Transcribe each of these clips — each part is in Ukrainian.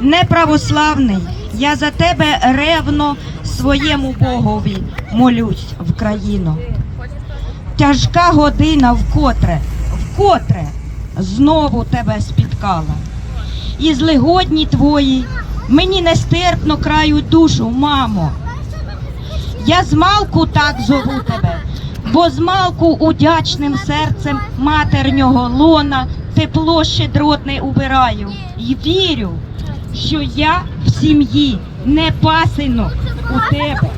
неправославний, я за тебе ревно своєму Богові молюсь в країну. Тяжка година вкотре, вкотре знову тебе спіткала. І злигодні твої мені нестерпно крають душу, мамо. Я змалку так зову тебе, бо змалку удячним серцем матернього лона тепло щедротне убираю. І вірю, що я в сім'ї не пасинок у тебе.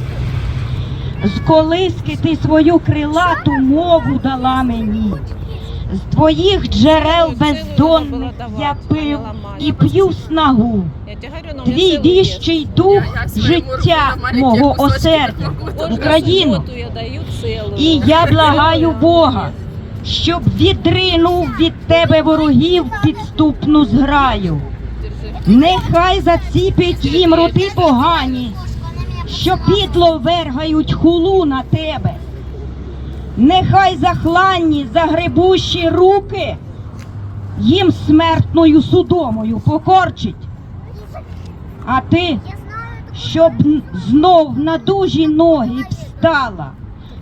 З колиски ти свою крилату мову дала мені. З твоїх джерел бездонних я пив і п'ю снагу. Твій віщий дух життя мого осердя Україну. І я благаю Бога, щоб відринув від тебе ворогів підступну зграю. Нехай заціпить їм роти погані, що підло вергають хулу на тебе. Нехай захланні загребущі руки їм смертною судомою покорчить. А ти, щоб знов на дужі ноги встала,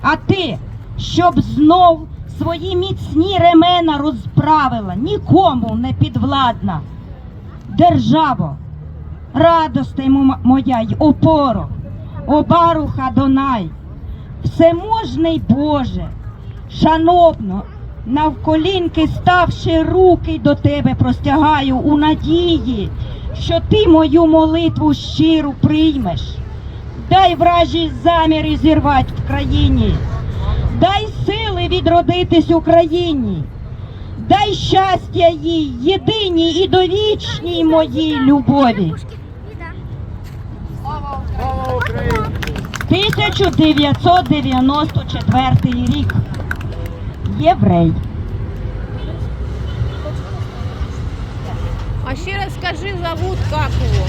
а ти, щоб знов свої міцні ремена розправила, нікому не підвладна. Державо, радости моя й опоро, обаруха Донай, всеможний Боже, шановно, навколінки ставши руки до тебе простягаю у надії, що ти мою молитву щиру приймеш. Дай вражі заміри зірвать в країні, дай сили відродитись Україні, дай щастя їй, єдиній і довічній моїй любові. 1994 рік. Єврей. А ще раз скажи, зовут как его?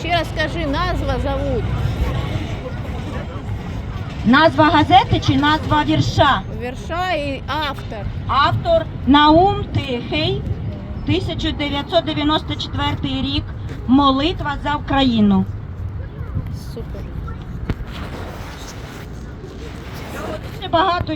Ще раз скажи, назва зовут. Назва газети чи назва вірша? Вірша і автор. Автор Наум Тихий, 1994 рік. Молитва за Україну. Супер. Дуже багато